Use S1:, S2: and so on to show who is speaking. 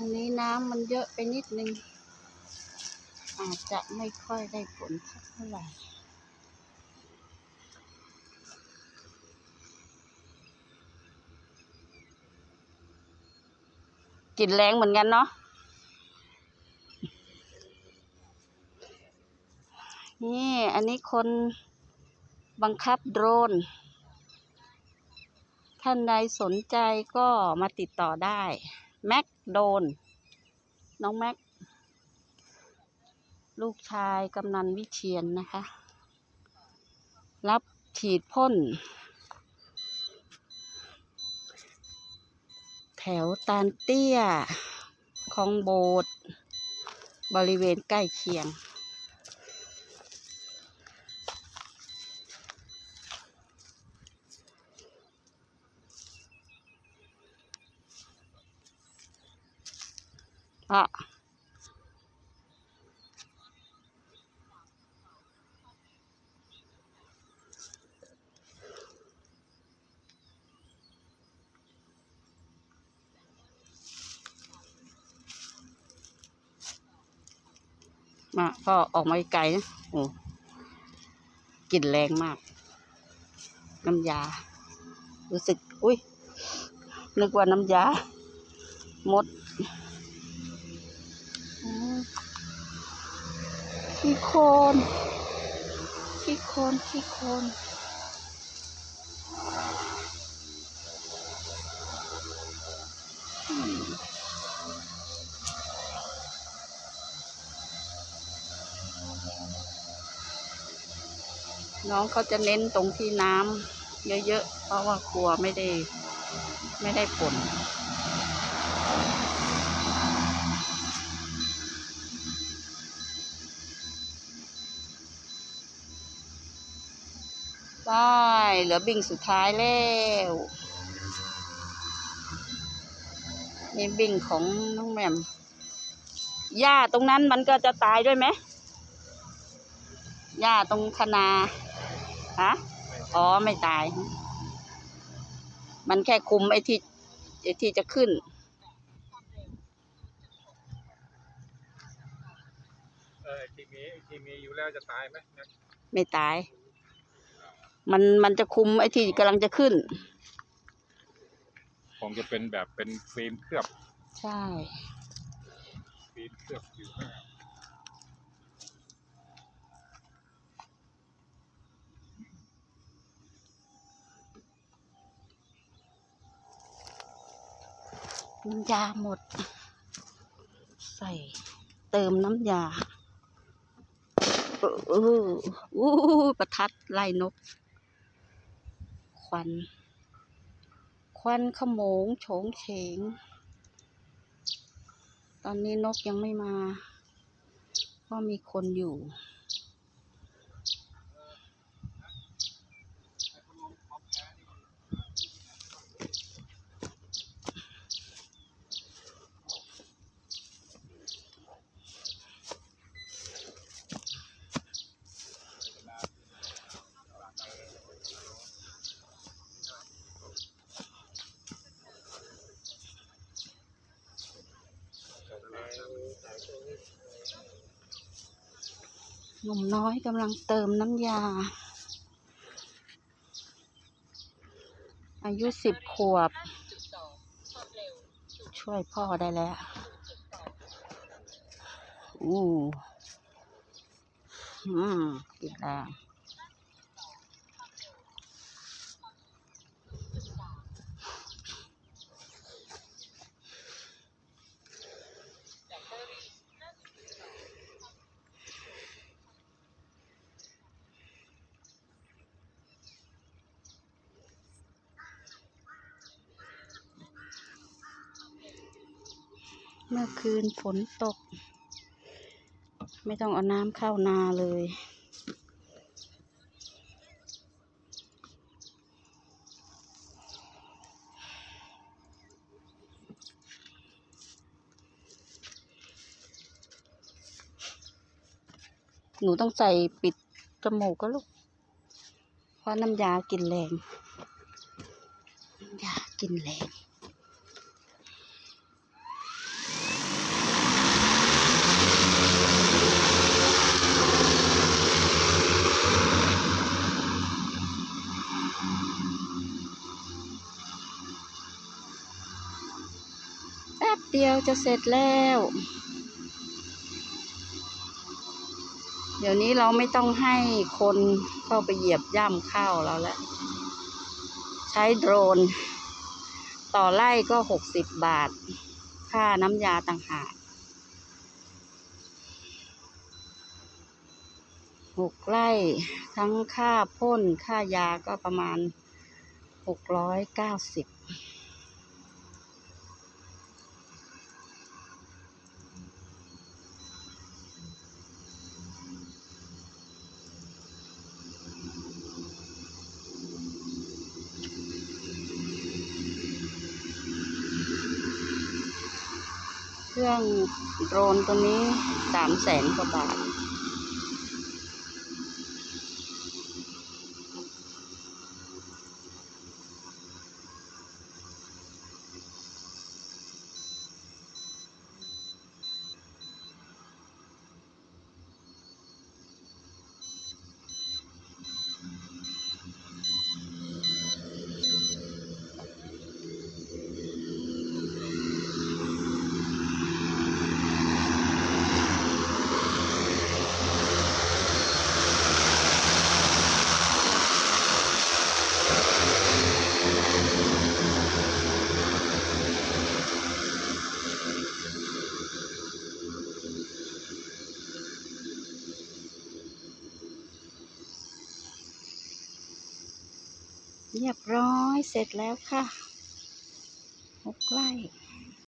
S1: อันนี้น้ำมันเยอะไปนิดนึง อาจจะไม่ค่อยได้ผลสักเท่าไหร่กลิ่นแรงเหมือนกันเนาะ นี่อันนี้คนบังคับโดรน ท่านใดสนใจก็มาติดต่อได้ แม็กโดน น้องแม็ก ลูกชายกำนันวิเชียนนะคะ รับฉีดพ่น แถวตานเตี้ยคลองโบด บริเวณใกล้เคียง อะมาก็ออกมาไกลนะโอ้กลิ่นแรงมาก น้ำยา รู้สึก อุ้ยนึกว่าน้ำยา มดอืม ขี้โคลนขี้โคลนขี้โคลนน้องเขาจะเน้นตรงที่น้ำเยอะๆ เพราะว่ากลัวไม่ได้ ไม่ได้ผล ไปเหลือบิ่งสุดท้ายแล้วนี่บิ่งของน้องแหม่มหญ้าตรงนั้นมันก็จะตายด้วยไหมหญ้าตรงคนาฮะอ๋อไม่ตาย มันแค่คุมไอ้ที่ไอ้ที่จะขึ้น
S2: เออที่มีที่มีอยู่แล้วจะตายไหมนะ
S1: ไม่ตาย มันมันจะคุมไอ้ที่กำลังจะขึ้น
S2: คงจะเป็นแบบเป็นฟิล์มเคลือบ
S1: ใช่
S2: ฟิล์มเคลือบอยู่ข้างหน้า
S1: น้ำยาหมด ใส่เติมน้ำยาเออเอออู้ประทัดไล่นก ควัน ควันขโมงโฉงเฉง ตอนนี้นกยังไม่มาเพราะมีคนอยู่ หนุ่มน้อยกำลังเติมน้ำยา อายุสิบขวบ ช่วยพ่อได้แล้วอู้อืมกินแล้ว เมื่อคืนฝนตก ไม่ต้องเอาน้ำเข้านาเลย หนูต้องใส่ปิดจมูกก็ลูก เพราะน้ำยากินแรง น้ำยากินแรง เดียวจะเสร็จแล้ว เดี๋ยวนี้เราไม่ต้องให้คนเข้าไปเหยียบย่ำข้าวเราแล้ว ใช้โดรน ต่อไร่ก็หกสิบบาท ค่าน้ำยาต่างหากหกไร่ทั้งค่าพ่นค่ายาก็ประมาณหกร้อยเก้าสิบ เครื่องโดรนตัวนี้สามแสนกว่าบาท เรียบร้อยเสร็จแล้วค่ะหกไร่